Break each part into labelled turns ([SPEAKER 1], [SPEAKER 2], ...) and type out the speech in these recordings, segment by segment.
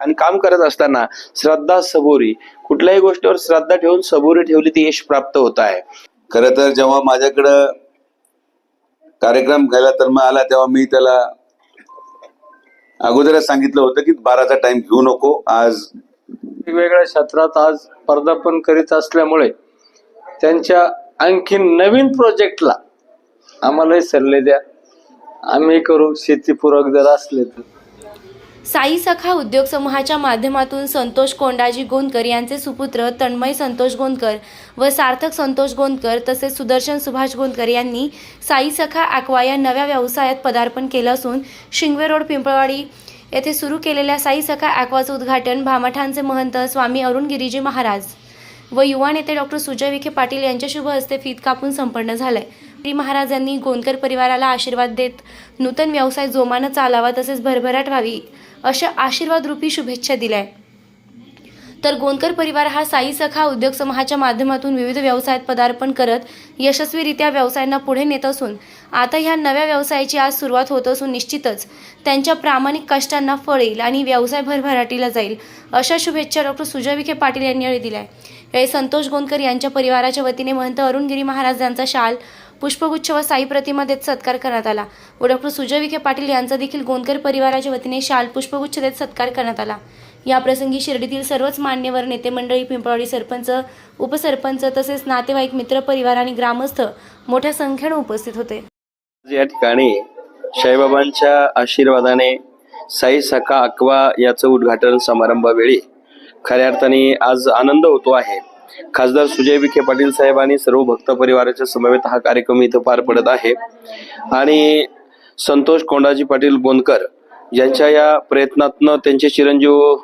[SPEAKER 1] आणि काम करत असताना श्रद्धा सबुरी कुठल्याही गोष्टीवर श्रद्धा ठेवून सबुरी ठेवली ती यश प्राप्त होत आहे.
[SPEAKER 2] खर तर जेव्हा माझ्याकडं कार्यक्रम घ्यायला तर मग आला तेव्हा मी त्याला अगोदरच सांगितलं होतं की बाराचा टाइम घेऊ नको आज
[SPEAKER 3] वेगवेगळ्या क्षेत्रात आज पदार्पण करीत असल्यामुळे त्यांच्या आणखी नवीन प्रोजेक्टला आम्हालाही सल्ले द्या. आम्ही करू शेतीपूरक जर असले तर.
[SPEAKER 4] साई सखा उद्योग समूहाच्या माध्यमातून संतोष कोंडाजी गोंदकर यांचे सुपुत्र तन्मय संतोष गोंदकर व सार्थक संतोष गोंदकर तसेच सुदर्शन सुभाष गोंदकर यांनी साई सखा ॲक्वा या नव्या व्यवसायात पदार्पण केलं असून शिंगवे रोड पिंपळवाडी येथे सुरू केलेल्या साई सखा ॲक्वाचं उद्घाटन भामठांचे महंत स्वामी अरुण गिरीजी महाराज व युवा नेते डॉक्टर सुजय विखे पाटील यांच्या शुभ हस्ते फीत कापून संपन्न झालंय. श्री महाराजांनी गोंदकर परिवाराला आशीर्वाद देत नूतन व्यवसाय जोमानं चालावा तसेच भरभराट व्हावी अशा आशीर्वादरूपी शुभेच्छा दिल्या तर गोंदकर परिवार हा साई सखा उद्योग समूहाच्या माध्यमातून विविध व्यवसायात पदार्पण करत यशस्वीरित्या व्यवसायांना पुढे नेत असून आता ह्या नव्या व्यवसायाची आज सुरुवात होत असून निश्चितच त्यांच्या प्रामाणिक कष्टांना फळ येईल आणि व्यवसाय भरभराटीला जाईल अशा शुभेच्छा डॉक्टर सुजय विखे पाटील यांनी यावेळी दिल्या यावेळी संतोष गोंदकर यांच्या परिवाराच्या वतीने महंत अरुणगिरी महाराज यांचा शाल पुष्पगुच्छ व साई प्रतिमा देत सत्कार करण्यात आला. व डॉक्टर सुजय विखे पाटील यांचा देखील गोंदकर परिवाराच्या वतीने शाल पुष्पगुच्छ देत सत्कार करण्यात आला. या प्रसंगी शिर्डीतील सर्वच मान्यवर नेते मंडळी पिंपळवाडी सरपंच उपसरपंच तसेच नातेवाईक मित्रपरिवार आणि ग्रामस्थ मोठ्या संख्येने उपस्थित होते.
[SPEAKER 1] या ठिकाणी साईबाबांच्या आशीर्वादाने साई सखा अक्वा याचं उद्घाटन समारंभावेळी खऱ्या अर्थाने आज आनंद होतो आहे. खासदार सुजय विखे पाटील साहेब आणि सर्व भक्त परिवाराच्या समवेत हा कार्यक्रम इथं पार पडत आहे. आणि संतोष कोंडाजी पाटील गोंदकर यांच्या या प्रयत्नातनं त्यांचे चिरंजीव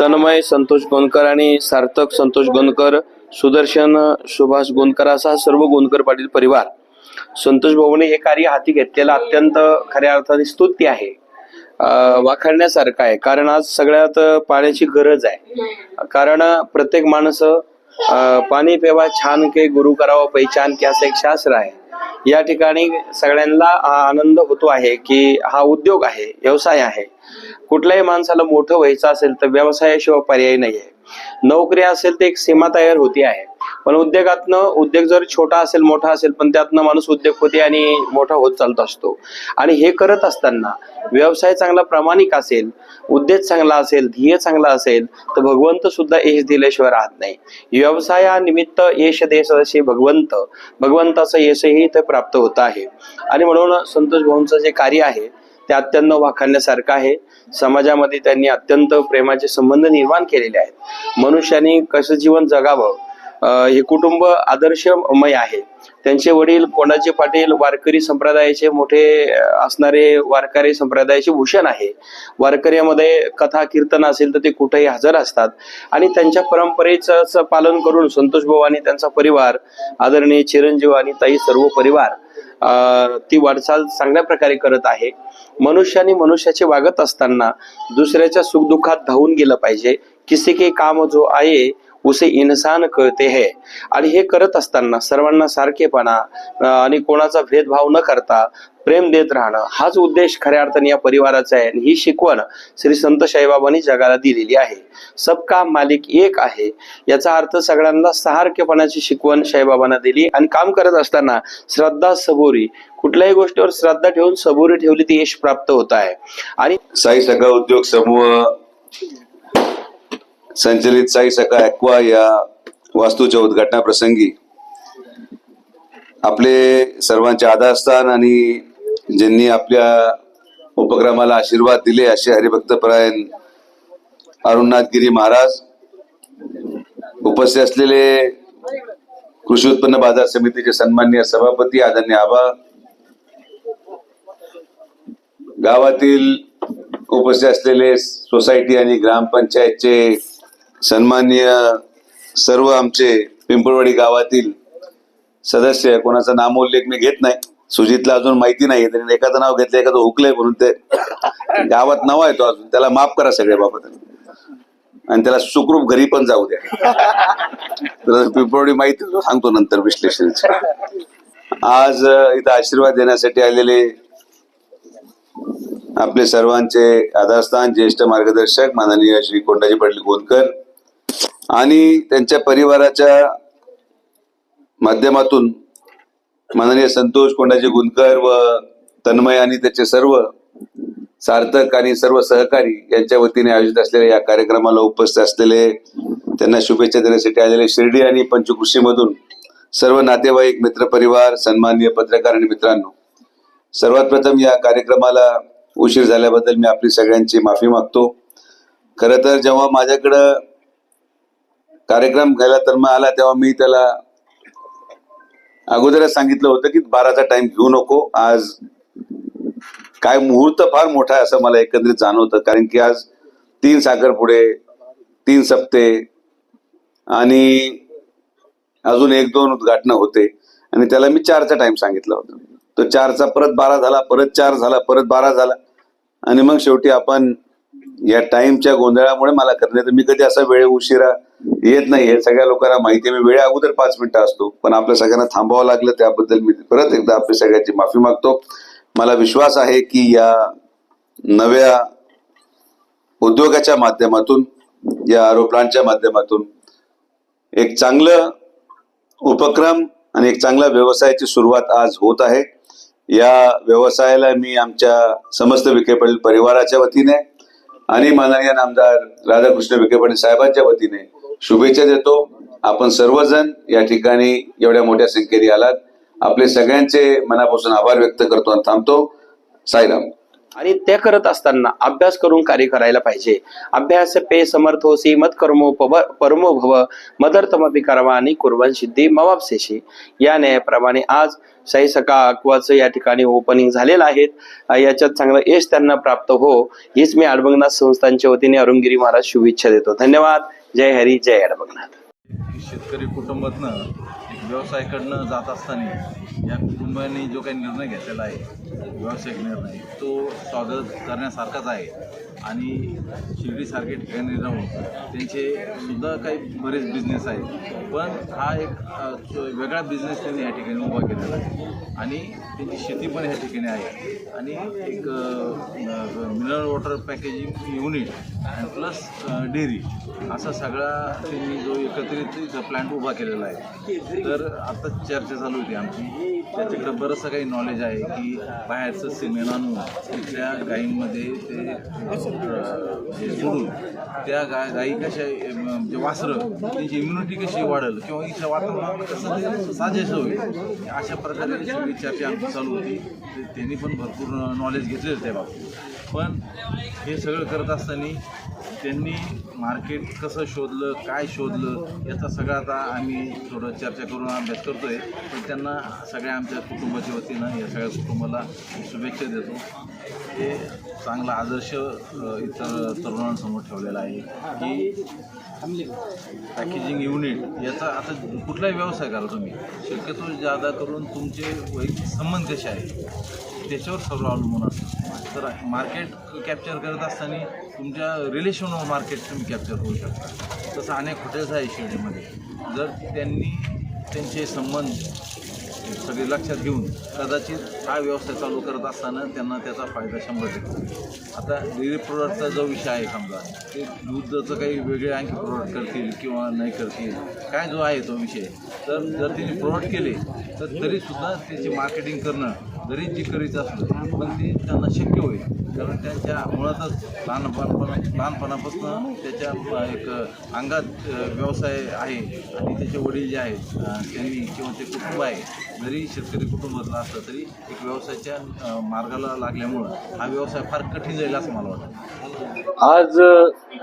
[SPEAKER 1] तन्मय संतोष गोंदकर आणि सार्थक संतोष गोंदकर सुदर्शन सुभाष गोंदकर असा सर्व गोंदकर पाटील परिवार संतोष भाऊने हे कार्य हाती घेतलेलं अत्यंत खऱ्या अर्थाने स्तुत्य आहे. वाखाणण्यासारखं आहे. कारण आज सगळ्यात पाण्याची गरज आहे. कारण प्रत्येक माणूस पाणी पेवा छान के गुरु करावा पहिचान के असं एक शास्त्र आहे. या ठिकाणी सगळ्यांना आनंद होतो आहे की हा उद्योग आहे व्यवसाय आहे. कुठल्याही माणसाला मोठं व्हायचं असेल तर व्यवसायाशिवाय पर्याय नाही आहे नोकरी असेल तर एक सीमा तयार होती आहे. पण उद्योगातनं उद्योग जर छोटा असेल मोठा असेल पण त्यातनं माणूस उद्योगपती आणि मोठा होत चालत असतो. आणि हे करत असताना व्यवसाय चांगला प्रामाणिक असेल उद्देश चांगला असेल ध्येय चांगला असेल तर भगवंत सुद्धा यश दिल्याशिवाय राहत नाही. व्यवसायानिमित्त यश देशाशी भगवंत भगवंताचं यशही इथे प्राप्त होत आहे. आणि म्हणून संतोष भाऊंचं जे कार्य आहे ते अत्यंत वाखाणण्यासारखं आहे. समाजामध्ये त्यांनी अत्यंत प्रेमाचे संबंध निर्माण केलेले आहेत. मनुष्याने कसं जीवन जगावं हे कुटुंब आदर्शमय आहे. त्यांचे वडील कोणाचे पाटील वारकरी संप्रदायाचे मोठे असणारे वारकरी संप्रदायाचे भूषण आहे. वारकऱ्यामध्ये कथा कीर्तन असेल तर ते कुठेही हजर असतात. आणि त्यांच्या परंपरेचं पालन करून संतोष भाऊ आणि त्यांचा परिवार आदरणीय चिरंजीव आणि ताई सर्व परिवार अं, ती वाटचाल चांगल्या प्रकारे करत आहे. मनुष्याने मनुष्याचे वागत असताना दुसऱ्याच्या सुखदुःखात धावून गेलं पाहिजे. किसी के काम जो आहे उसे इन्सान कळते है। आणि हे करत असताना सर्वांना सारखेपणा आणि कोणाचा भेदभाव न करता प्रेम देत राहणं हाच उद्देश खऱ्या अर्थाने या परिवाराचा आहे. आणि ही शिकवण श्री संत साईबाबांनी जगाला दिलेली आहे. सबका मालिक एक आहे. याचा अर्थ सगळ्यांना सहारखेपणाची शिकवण साईबाबांना दिली. आणि काम करत असताना श्रद्धा सबोरी कुठल्याही गोष्टीवर श्रद्धा ठेवून सबोरी ठेवली ती यश प्राप्त होत आहे. आणि
[SPEAKER 2] साई सखा उद्योग समूह संचलित साई सका ॲक्वा या वास्तूच्या उद्घाटना प्रसंगी आपले सर्वांचे आधारस्थान आणि ज्यांनी आपल्या उपक्रमाला आशीर्वाद दिले असे हरिभक्तपरायण अरुणनाथ गिरी महाराज उपस्थित असलेले कृषी उत्पन्न बाजार समितीचे सन्मान्य सभापती आदरणीय आबा गावातील उपस्थित असलेले सोसायटी आणि ग्रामपंचायतचे सन्माननीय सर्व आमचे पिंपळवाडी गावातील सदस्य कोणाचा नामोल्लेख मी घेत नाही. सुजितला अजून माहिती नाही त्यांनी एखादं नाव घेतलं एखादं हुकलंय म्हणून ते गावात नाव आहे तो अजून. त्याला माफ करा सगळ्या बाबत. आणि त्याला सुखरूप घरी पण जाऊ द्या. तर पिंपळवाडी माहिती सांगतो नंतर विश्लेषण आज इथं आशीर्वाद देण्यासाठी आलेले आपले सर्वांचे आधारस्थान ज्येष्ठ मार्गदर्शक माननीय श्री कोंडाजी पाटील गोंदकर आणि त्यांच्या परिवाराच्या माध्यमातून माननीय संतोष कोंडाजी गुंदकर व तन्मय आणि त्याचे सर्व सार्थक आणि सर्व सहकारी यांच्या वतीने आयोजित असलेल्या या कार्यक्रमाला उपस्थित असलेले त्यांना शुभेच्छा देण्यासाठी आलेले शिर्डी आणि पंचकृषीमधून सर्व नातेवाईक मित्रपरिवार सन्माननीय पत्रकार आणि मित्रांनो सर्वात प्रथम या कार्यक्रमाला उशीर झाल्याबद्दल मी आपली सगळ्यांची माफी मागतो. खरं तर जेव्हा माझ्याकडं कार्यक्रम घ्यायला तर मग आला तेव्हा मी त्याला अगोदरच सांगितलं होतं की बाराचा टाइम घेऊ नको. आज काय मुहूर्त फार मोठा आहे असं मला एकंदरीत जाणवतं. कारण की आज तीन साखरपुडे तीन सप्ते आणि अजून एक दोन उद्घाटनं होते. आणि त्याला मी चारचा टाइम सांगितला होता. तो चारचा परत बारा झाला परत चार झाला परत बारा झाला. आणि मग शेवटी आपण या टाइमच्या गोंधळामुळे मला करण्यात मी कधी असा वेळ उशिरा येत नाही. हे सगळ्या लोकांना माहिती आहे. मी वेळे अगोदर पाच मिनिटं असतो. पण आपल्या सगळ्यांना थांबावं लागलं त्याबद्दल मी परत एकदा आपल्या सगळ्यांची माफी मागतो. मला विश्वास आहे की या नव्या उद्योगाच्या माध्यमातून या आरो माध्यमातून एक चांगलं उपक्रम आणि एक चांगल्या व्यवसायाची सुरुवात आज होत आहे. या व्यवसायाला मी आमच्या समस्त विखे परिवाराच्या वतीने आणि माननीय नामदार राधाकृष्ण विखे पाटील साहेबांच्या वतीने शुभेच्छा देतो. आपण सर्वजण या ठिकाणी एवढ्या मोठ्या संख्येने आलात. आपले सगळ्यांचे मनापासून आभार व्यक्त करतो आणि थांबतो. साईराम.
[SPEAKER 1] आणि ते करत असताना अभ्यास करून कार्य करायला पाहिजे. अभ्यास पे समर्थ होसी मत कर्मो पव परमो भव मदर्थमपि कर्मानी कुर्वन सिद्धी मवापसेशी या न्यायाप्रमाणे आज शाही सका अक्वाचं या ठिकाणी ओपनिंग झालेलं आहे याच्यात चांगलं यश त्यांना प्राप्त हो हीच मी अडबंगनाथ संस्थांच्या वतीने अरुणगिरी महाराज शुभेच्छा देतो. धन्यवाद. जय हरी जय अडबंगनाथ
[SPEAKER 5] शेतकरी कुटुंबातनं एक व्यवसायाकडनं जात असताना या कुटुंबाने जो काही निर्णय घेतलेला आहे व्यावसायिक निर्णय तो स्वागत करण्यासारखाच आहे. आणि शिर्डीसारखे ठिकाणी राहून त्यांचे सुद्धा काही बरेच बिझनेस आहेत. पण हा एक वेगळा बिझनेस त्यांनी या ठिकाणी उभा केलेला आहे. आणि त्यांची शेती पण या ठिकाणी आहे. आणि एक मिनरल वॉटर पॅकेजिंग युनिट आणि प्लस डेअरी असा सगळा त्यांनी जो एकत्रित इथं प्लॅन्ट उभा केलेला आहे. तर आता चर्चा चालू होती आमची. त्याच्याकडे बरंचसं काही नॉलेज आहे की बाहेरचं सिमेंट आणून तिथल्या गाईंमध्ये ते सोडून त्या गाय गायी कशा म्हणजे वासरं त्यांची इम्युनिटी कशी वाढेल किंवा इथल्या वातावरणात कसं ते होईल अशा प्रकारे सगळी चर्चा आमची चालू होती. ते- त्यांनी पण भरपूर नॉलेज घेतलेलं त्या बाबतीत. पण हे सगळं करत असताना त्यांनी मार्केट कसं शोधलं काय शोधलं याचा सगळा आता आम्ही थोडं चर्चा करून अभ्यास करतोय. पण त्यांना सगळ्या आमच्या कुटुंबाच्या वतीनं या सगळ्या कुटुंबाला शुभेच्छा देतो. हे चांगला आदर्श इतर तरुणांसमोर ठेवलेला आहे की पॅकेजिंग युनिट याचा आता कुठलाही व्यवसाय करा तुम्ही. शक्यतो जादा करून तुमचे वैयक्तिक संबंध कसे आहेत त्याच्यावर सर्व अवलंबून असतं. तर मार्केट कॅप्चर करत असताना तुमच्या रिलेशनवर मार्केट तुम्ही कॅप्चर करू शकता. तसं अनेक हॉटेल्स आहे शिर्डीमध्ये. जर त्यांनी त्यांचे संबंध सगळे लक्षात घेऊन कदाचित हा व्यवसाय चालू करत असताना त्यांना त्याचा फायदा शंभर टक्के आता डेअरी प्रोडक्टचा जो विषय आहे समजा ते दुधाचं काही वेगळे आणखी प्रोडक्ट करतील किंवा नाही करतील काय जो आहे तो विषय तर जर त्यांनी प्रोडक्ट केले तर तरीसुद्धा त्याची मार्केटिंग करणं जरी जी करीत असलं पण ते त्यांना शक्य होईल. कारण त्यांच्या मुळातच लहानपणा लहानपणापासून त्याच्या एक अंगात व्यवसाय आहे. आणि त्याचे वडील जे आहेत त्यांनी किंवा ते कुटुंब आहे. जरी शेतकरी कुटुंबातलं असलं तरी एक व्यवसायाच्या मार्गाला लागल्यामुळं हा व्यवसाय फार कठीण जाईल असं मला वाटतं.
[SPEAKER 3] आज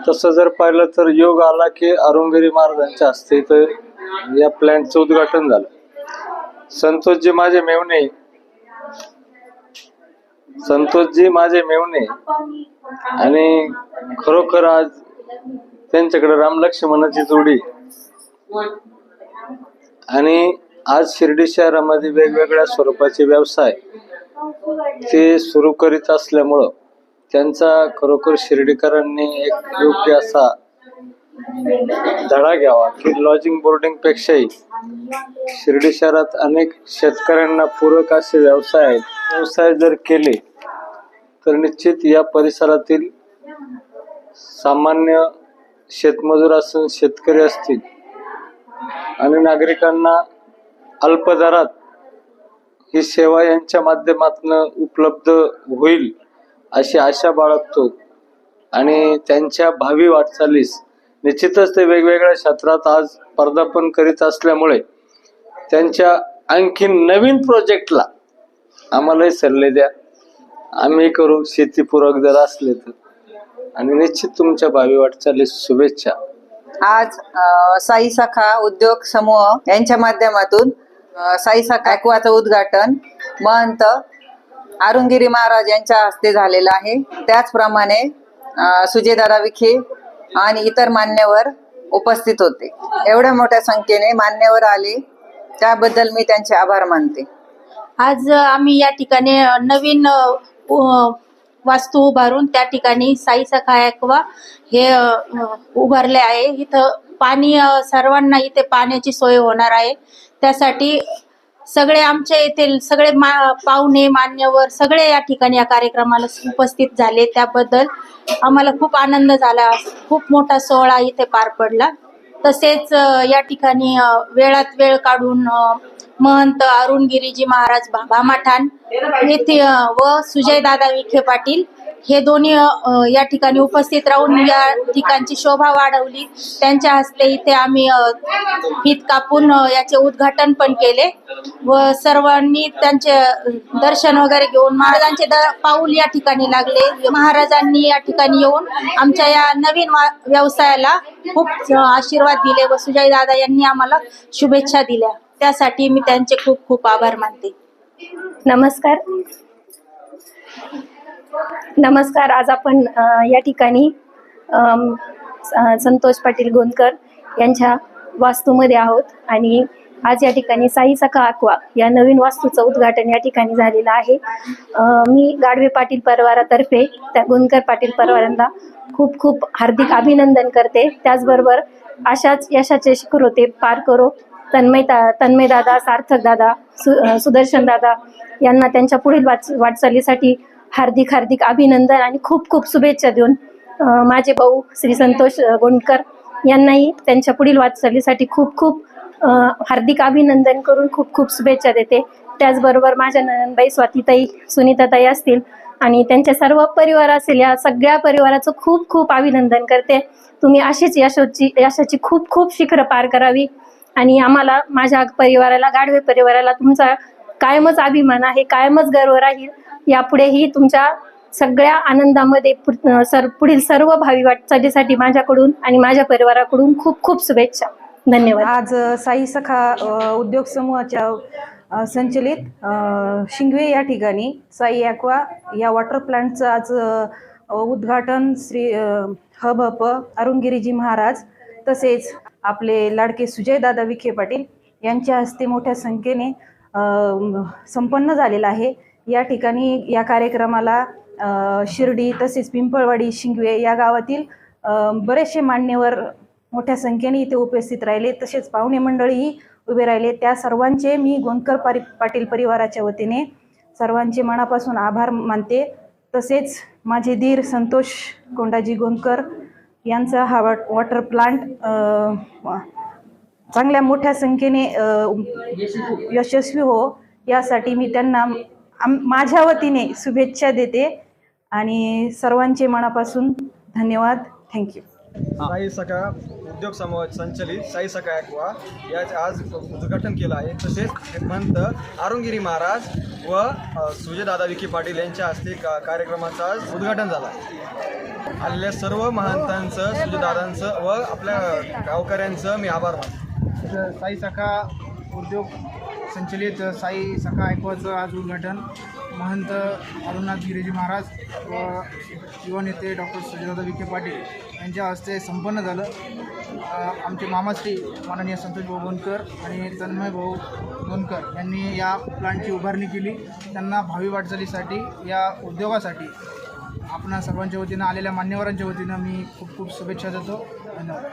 [SPEAKER 3] तसं जर पाहिलं तर योग आला की अरुणगिरी महाराजांच्या हस्ते तर या प्लॅनचं उद्घाटन झालं. संतोषजी माझे मेवणे संतोषजी माझे मेवणे. आणि खरोखर आज त्यांच्याकडे राम लक्ष्मणाची जोडी. आणि आज शिर्डी शहरामध्ये वेगवेगळ्या स्वरूपाचे व्यवसाय ते सुरू करीत असल्यामुळं त्यांचा खरोखर शिर्डीकरांनी एक योग्य असा धडा घ्यावा. की लॉजिंग बोर्डिंग पेक्षाही. शिर्डी शहरात अनेक शेतकऱ्यांना पूरक असे व्यवसाय आहेत. व्यवसाय जर केले तर निश्चित या परिसरातील सामान्य शेतमजूर असून शेतकरी असतील. आणि नागरिकांना अल्प दरात ही सेवा यांच्या माध्यमातून उपलब्ध होईल अशी आशा बाळगतो. आणि त्यांच्या भावी वाटचालीस निश्चितच ते वेगवेगळ्या क्षेत्रात आज पदार्पण करीत असल्यामुळे त्यांच्या आणखी नवीन प्रोजेक्टला आम्हालाही सल्ले द्या. आम्ही करू शेतीपूरक जर असले तर. आणि निश्चित तुमच्या भावी वाटचालीस शुभेच्छा.
[SPEAKER 6] आज अ, साई सखा उद्योग समूह यांच्या माध्यमातून अ, साई सखा ॲक्वाचं उद्घाटन महंत अरुणगिरी महाराज यांच्या हस्ते झालेलं आहे. त्याचप्रमाणे अ, सुजयदादा विखे आणि इतर मान्यवर उपस्थित होते. एवढ्या मोठ्या संख्येने मान्यवर आले त्याबद्दल मी त्यांचे आभार मानते.
[SPEAKER 7] आज आम्ही या ठिकाणी नवीन वास्तू उभारून त्या ठिकाणी साई सखायकवा हे उभारले आहे. इथं पाणी सर्वांना इथे पाण्याची सोय होणार आहे. त्यासाठी सगळे आमच्या येथील सगळे मा पाहुणे मान्यवर सगळे या ठिकाणी या कार्यक्रमाला उपस्थित झाले. त्याबद्दल आम्हाला खूप आनंद झाला. खूप मोठा सोहळा इथे पार पडला. तसेच या ठिकाणी वेळात वेळ काढून महंत अरुण गिरीजी महाराज भा- भामाठाण येथे व सुजयदादा विखे पाटील हे दोन्ही या ठिकाणी उपस्थित राहून या ठिकाणची शोभा वाढवली. त्यांच्या हस्ते इथे आम्ही अ, फीत कापून याचे उद्घाटन पण केले व सर्वांनी त्यांचे दर्शन वगैरे घेऊन महाराजांचे पाऊल या ठिकाणी लागले. महाराजांनी या ठिकाणी येऊन आमच्या या नवीन व्यवसायाला खूप आशीर्वाद दिले व सुजय दादा यांनी आम्हाला शुभेच्छा दिल्या. त्यासाठी मी त्यांचे खूप खूप आभार मानते.
[SPEAKER 8] नमस्कार. नमस्कार आज आपण या ठिकाणी स- संतोष पाटील गोंदकर यांच्या वास्तूमध्ये आहोत आणि आज या ठिकाणी साई सखा अक्वा या नवीन वास्तूचं उद्घाटन या ठिकाणी झालेलं आहे. मी गाडवे पाटील परिवारातर्फे त्या गोंदकर पाटील परिवारांना खूप खूप हार्दिक अभिनंदन करते. त्याचबरोबर अशाच यशाचे शिखर होते पार करो. तन्मय तन्मय दादा सार्थक दादा सु सुदर्शन दादा यांना त्यांच्या पुढील वाच वाटचालीसाठी हार्दिक हार्दिक अभिनंदन आणि खूप खूप शुभेच्छा देऊन माझे भाऊ श्री संतोष गोंडकर यांनाही त्यांच्या पुढील वाटचालीसाठी खूप खूप हार्दिक अभिनंदन करून खूप खूप शुभेच्छा देते. त्याचबरोबर माझ्या नंदबाई स्वातीताई सुनीताताई असतील आणि त्यांच्या सर्व परिवार असेल या सगळ्या परिवाराचं खूप खूप अभिनंदन करते. तुम्ही अशीच यशोची यशाची खूप खूप शिखरं पार करावी आणि आम्हाला माझ्या परिवाराला गाढवे परिवाराला तुमचा कायमच अभिमान आहे कायमच गर्व राहील. यापुढेही तुमच्या सगळ्या आनंदामध्ये सर पुढील सर्व भावी वाटचालीसाठी माझ्याकडून आणि माझ्या परिवाराकडून खूप खूप शुभेच्छा. धन्यवाद.
[SPEAKER 9] आज साई सखा उद्योग समूहाच्या संचलित शिंगवे या ठिकाणी साई ॲक्वा या वॉटर प्लांटचं आज उद्घाटन श्री हब हप अरुणगिरीजी महाराज तसेच आपले लाडके सुजयदादा विखे पाटील यांच्या हस्ते मोठ्या संख्येने संपन्न झालेला आहे. या ठिकाणी या कार्यक्रमाला शिर्डी तसेच पिंपळवाडी शिंगवे या गावातील बरेचसे मान्यवर मोठ्या संख्येने इथे उपस्थित राहिले. तसेच पाहुणे मंडळीही उभे राहिले. त्या सर्वांचे मी गोंदकर पारी पाटील परिवाराच्या वतीने सर्वांचे मनापासून आभार मानते. तसेच माझे धीर संतोष कोंडाजी गोंदकर यांचा हा वॉट वॉटर प्लांट चांगल्या मोठ्या संख्येने यशस्वी हो यासाठी मी त्यांना आम माझ्या वतीने शुभेच्छा देते आणि सर्वांचे मनापासून धन्यवाद. थँक्यू
[SPEAKER 10] साई सखा उद्योग समूह संचलित साई सखा ॲक्वा याचे आज उद्घाटन केलं आहे. तसेच महंत अरुणगिरी महाराज व सुजयदादा विखे पाटील यांच्या हस्ते का कार्यक्रमाचं आज उद्घाटन झालं आहे. आलेल्या सर्व महंतांचं सुजयदादांचं व आपल्या गावकऱ्यांचं मी आभार मानतो.
[SPEAKER 11] साई सखा उद्योग संचलित साई सखा ऐकवाचं आज उद्घाटन. महंत अरुणनाथ गिरीजी महाराज व युवा नेते डॉक्टर सुजयदादा विखे पाटील यांच्या हस्ते संपन्न झालं. आमचे मामाश्री माननीय संतोष भाऊ गोंदकर आणि तन्मय भाऊ गोंदकर यांनी या प्लांटची उभारणी केली. त्यांना भावी वाटचालीसाठी या उद्योगासाठी आपणा सर्वांच्या वतीनं आलेल्या मान्यवरांच्या वतीनं मी खूप खूप शुभेच्छा देतो. धन्यवाद.